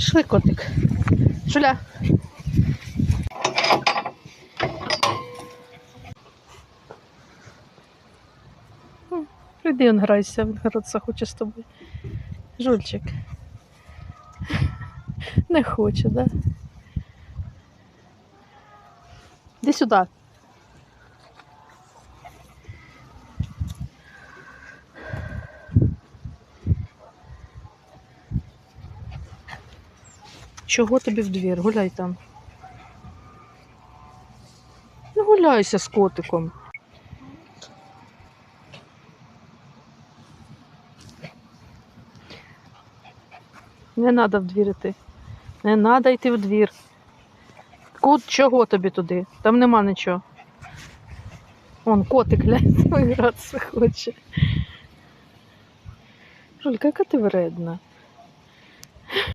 Пішли, котик. Жуля. М, Іди он грайся, він гратися хоче з тобою. Жульчик. Не хоче, да? Іди сюди. Чого тобі в двір? Гуляй там. Ну, гуляйся з котиком. Не треба в двір іти. Не треба йти в двір. Кут, чого тобі туди? Там нема нічого. Вон котик глянь, гратися хоче. Жулька, яка ти вредна.